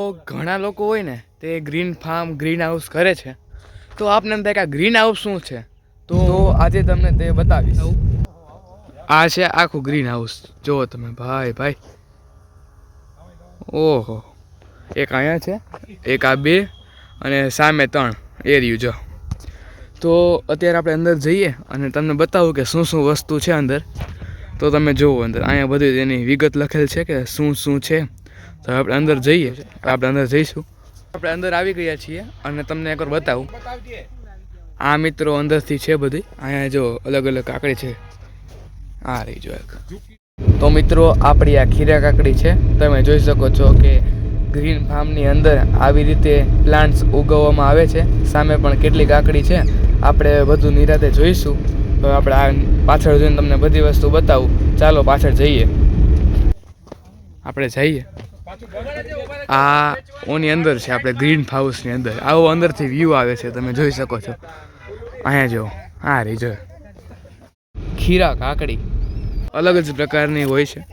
ઘણા લોકો હોય ને, તે ગ્રીન ફાર્મ ગ્રીન હાઉસ કરે છે. તો આપને એમ થાય કે આ ગ્રીન હાઉસ શું છે? તો આજે તમને તે બતાવીશ. આ છે આખું ગ્રીન હાઉસ જુઓ તમે, ભાઈ ભાઈ. ઓહો. એક અહીંયા છે, એક આ બે, અને સામે ત્રણ એ રહ્યું જો. તો અત્યારે આપણે અંદર જઈએ અને તમને બતાવું કે શું શું વસ્તુ છે અંદર. તો તમે જુઓ અંદર, અહીંયા બધી એની વિગત લખેલ છે કે શું શું છે. તો આપણે અંદર જઈએ. આપણે અંદર જઈશું. આપણે અંદર આવી ગયા છીએ અને તમને એકવાર બતાવું. આ મિત્રો અંદરથી છે બધી. અહીંયા જો અલગ અલગ કાકડી છે. આ રહી જો એક. તો મિત્રો, આપણી આ ખીરા કાકડી છે. તમે જોઈ શકો છો કે ગ્રીન ફાર્મની અંદર આવી રીતે પ્લાન્ટ્સ ઉગવવામાં આવે છે. સામે પણ કેટલી કાકડી છે. આપણે બધું નિરાતે જોઈશું. તો આપણે આ પાછળ જોઈને તમને બધી વસ્તુ બતાવું. ચાલો પાછળ જઈએ. આપણે જઈએ. આ ઓની અંદર છે આપણે ગ્રીન હાઉસની અંદર. આવો અંદરથી વ્યૂ આવે છે તમે જોઈ શકો છો. અહીંયા જો આ રહી જો. ખીરા કાકડી. અલગ જ પ્રકારની હોય છે.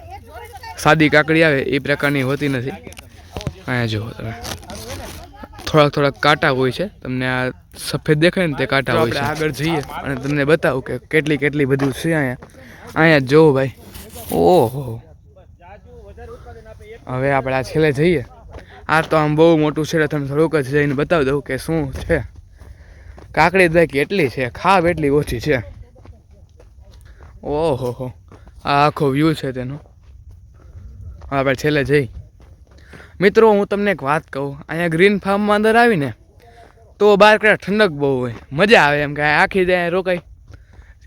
સાદી કાકડી આવે એ પ્રકારની હોતી નથી. અહીંયા જુઓ તમે. થોડાક થોડાક કાંટા હોય છે. તમને આ સફેદ દેખાય ને તે કાંટા હોય છે. આગળ જઈએ. અને તમને બતાવું કે કેટલી કેટલી બધું છે અહીંયા. અહીંયા જોવો ભાઈ. ઓહો. હવે આપણે આ છેલ્લે જઈએ. આ તો આમ બહુ મોટું છે, એટલે તમે થોડુંક જ જઈને બતાવી દઉં કે શું છે. કાકડી ભાઈ કેટલી છે? ખાવ એટલી ઓછી છે. ઓહો હો આ આખો વ્યૂ છે તેનો. આપણે છેલ્લે જઈ. મિત્રો, હું તમને એક વાત કહું. અહીંયા ગ્રીન ફાર્મમાં અંદર આવીને તો બહાર કદાચ ઠંડક બહુ હોય. મજા આવે એમ કે આખી જાય રોકાઈ.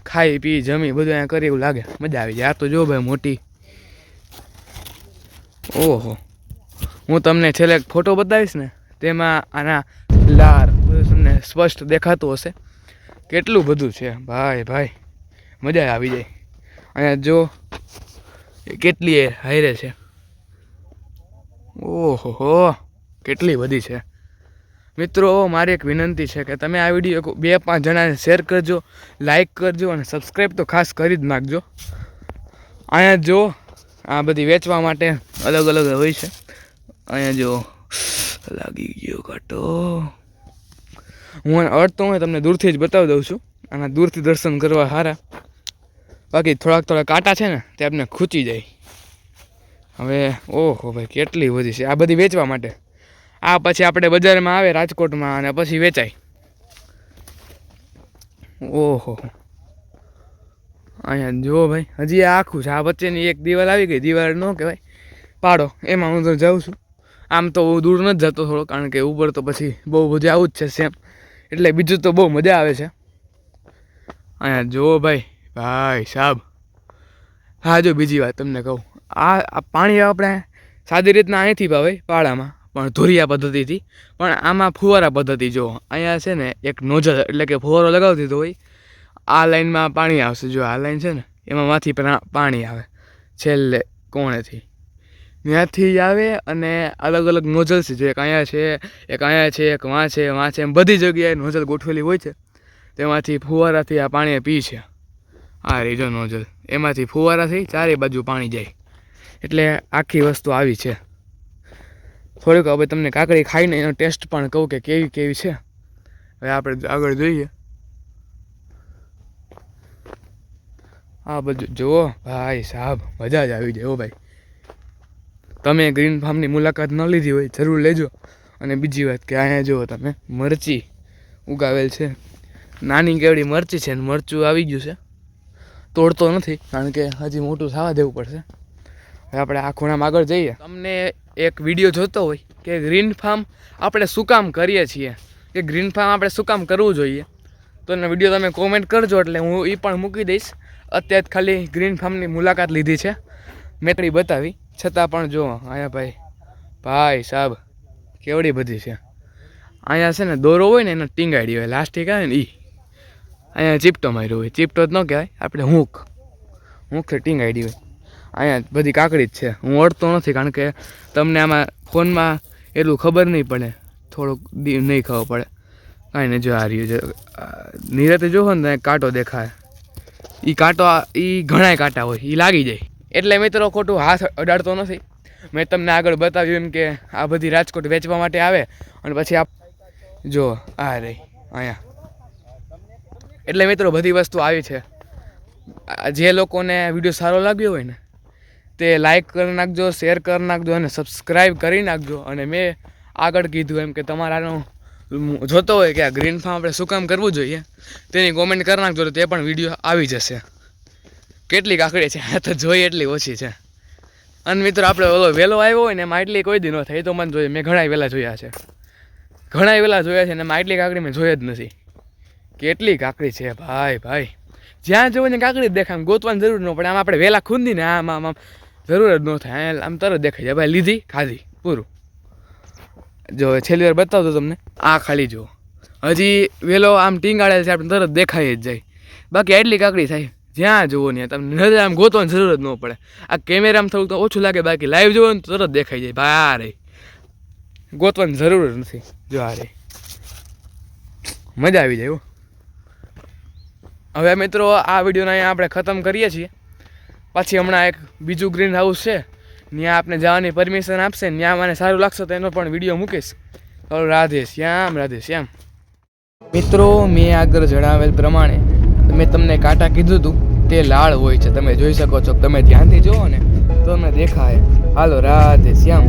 ખાઈ, પી, જમી, બધું અહીંયા કરી એવું લાગે. મજા આવી જાય. આ તો જો ભાઈ મોટી ઓહો. હું તમને છેલ્લે એક ફોટો બતાવીશ ને, તેમાં આના લાર બધું તમને સ્પષ્ટ દેખાતું હશે. કેટલું બધું છે. ભાઈ ભાઈ, મજા આવી જાય. અહીંયા જો કેટલી એ હાયરે છે. ઓહો કેટલી બધી છે. મિત્રો, મારી એક વિનંતી છે કે તમે આ વીડિયો બે પાંચ જણાને શેર કરજો, લાઈક કરજો અને સબસ્ક્રાઈબ તો ખાસ કરી જ નાખજો. અહીંયા જો, આ બધી વેચવા માટે અલગ અલગ હોય છે. અહીંયા જો લાગી ગયો કાંટો હું અડતો હું તમને દૂરથી જ બતાવી દઉં છું. આના દૂરથી દર્શન કરવા સારા બાકી થોડાક થોડાક કાંટા છે ને, તે આપને ખૂંચી જાય. હવે, ઓહો ભાઈ, કેટલી બધી છે. આ બધી વેચવા માટે. આ પછી આપણે બજારમાં આવે રાજકોટમાં અને પછી વેચાય. ઓહો. અહીંયા જુઓ ભાઈ, હજી આખું છે. આ વચ્ચેની એક દિવાલ આવી ગઈ. દિવાલ ન કહેવાય. પાડો, એમાં હું તો જાઉં છું. આમ તો હું દૂર નથી જતો થોડો, કારણ કે ઉપર તો પછી બહુ બધું આવું જ છે સેમ. એટલે બીજું તો બહુ મજા આવે છે. અહીંયા જુઓ ભાઈ ભાઈ સાહેબ હા, જો બીજી વાત તમને કહું. આ આ પાણી આપણે સાદી રીતના અહીંથી ભાવે પાળામાં પણ ધોરિયા પદ્ધતિથી. પણ આમાં ફુવારા પદ્ધતિ, જો, અહીંયા છે ને એક નોજલ એટલે કે ફુવારો લગાવી દીધો હોય. આ લાઈનમાં પાણી આવશે, જો આ લાઈન છે ને, એમાં માંથી પાણી આવે. છેલ્લે કોણેથી? ત્યાંથી આવે અને અલગ અલગ નોઝલ્સ છે. જો એક અહીંયા છે, એક અહીંયા છે, એક વાં છે વાં છે, એમ બધી જગ્યાએ નોઝલ ગોઠવેલી હોય છે. તેમાંથી ફુવારાથી આ પાણી પી છે. આ રીજો નોઝલ. એમાંથી ફુવારાથી ચારે બાજુ પાણી જાય. એટલે આખી વસ્તુ આવી છે. થોડીક હવે તમને કાકડી ખાઈને એનો ટેસ્ટ પણ કહું કે કેવી કેવી છે. હવે આપણે આગળ જોઈએ. આ બધું જુઓ. ભાઈ સાહેબ મજા જ આવી જાય ભાઈ. તમે ગ્રીન ફાર્મની મુલાકાત ન લીધી હોય, જરૂર લેજો. અને બીજી વાત કે અહીંયા જુઓ તમે, મરચી ઉગાવેલ છે. નાની કેવડી મરચી છે ને મરચું આવી ગયું છે. તોડતો નથી, કારણ કે હજી મોટું થવા દેવું પડશે. હવે આપણે આ ખૂણામાં આગળ જઈએ. તમને એક વીડિયો જોતો હોય કે ગ્રીન ફાર્મ આપણે શું કામ કરીએ છીએ, કે ગ્રીન ફાર્મ આપણે શું કામ કરવું જોઈએ, તો એનો વીડિયો તમે કોમેન્ટ કરજો એટલે હું એ પણ મૂકી દઈશ. અત્યારે ખાલી ગ્રીન ફાર્મની મુલાકાત લીધી છે. મેટડી બતાવી. છતાં પણ જો અહીંયા ભાઈ ભાઈ સાહેબ કેવડી બધી છે. અહીંયા છે ને, દોરો હોય ને, એને ટીંગાડી હોય. લાસ્ટિક આવે ને એ અહીંયા ચીપટો માર્યો હોય. ચીપટો જ ન કહેવાય, આપણે હૂંક. હૂંકથી ટીંગાડી હોય. અહીંયા બધી કાકડી જ છે. હું ઓળતો નથી, કારણ કે તમને આમાં ફોનમાં એટલું ખબર નહીં પડે. થોડુંક નહીં ખબર પડે. કાંઈ નહીં, જો આ રહ્યું છે. નિરાતે જોવો ને કાંટો દેખાય. એ કાંટો એ ઘણાય કાંટા હોય. એ લાગી જાય. એટલે મિત્રો ખોટું હાથ અડાડતો નથી. મેં તમને આગળ બતાવ્યું એમ કે આ બધી રાજકોટ વેચવા માટે આવે અને પછી આપ જો, આ રહી અહીંયા. એટલે મિત્રો બધી વસ્તુ આવી છે. જે લોકોને વીડિયો સારો લાગ્યો હોય ને, તે લાઈક કરી નાખજો શેર કરી નાખજો અને સબસ્ક્રાઈબ કરી નાખજો. અને મેં આગળ કીધું એમ કે તમારાનો જોતો હોય કે આ ગ્રીન ફાર્મ આપણે શું કામ કરવું જોઈએ, તેની કોમેન્ટ કરી નાખજો તો તે પણ વીડિયો આવી જશે. કેટલી કાકડી છે? તો જોઈ એટલી ઓછી છે. અને મિત્રો, આપણે ઓલો વહેલો આવ્યો હોય ને એમાં એટલી કોઈ દી ન થાય. તો મને જોઈએ મેં ઘણા વહેલા જોયા છે. ઘણા વહેલા જોયા છે ને એમાં એટલી કાકડી મેં જોઈ જ નથી. કેટલી કાકડી છે? ભાઈ ભાઈ. જ્યાં જોવો ને કાકડી જ દેખાય ગોતવાની જરૂર ન પડે. આમ આપણે વહેલા ખૂંદી ને આમ આમ આમ જરૂર જ ન થાય. આમ તરત દેખાઈ જાય. ભાઈ, લીધી, ખાધી, પૂરું. જો, છેલ્લી વાર બતાવતો તમને. આ ખાલી જુઓ. હજી વેલો આમ ટીંગાડેલ છે, આપણે તરત દેખાઈ જ જાય. બાકી એટલી કાકડી થાય. જ્યાં જુઓ ને, તમને નજર આમ ગોતવાની જરૂર જ ન પડે. આ કેમેરામાં થોડુંક તો ઓછું લાગે, બાકી લાઈવ જોવો ને તો તરત દેખાઈ જાય ભાઈ આ ગોતવાની જરૂર જ નથી, જો આ મજા આવી જાય હવે મિત્રો, આ વિડીયોને અહીંયા આપણે ખતમ કરીએ છીએ. પછી હમણાં એક બીજું ગ્રીન હાઉસ છે ત્યાં આપણે જવાની પરમિશન આપશે ત્યાં મને સારું લાગશે તો એનો પણ વીડિયો મૂકીશ. રાધે શ્યામ રાધે શ્યામ. મિત્રો, મેં આગળ જણાવેલ પ્રમાણે મેં તમને કાંટા કીધું હતું તે લાળ હોય છે. તમે જોઈ શકો છો, તમે ધ્યાનથી જુઓ ને, તો તમને દેખાય. હાલો, રાધે શ્યામ.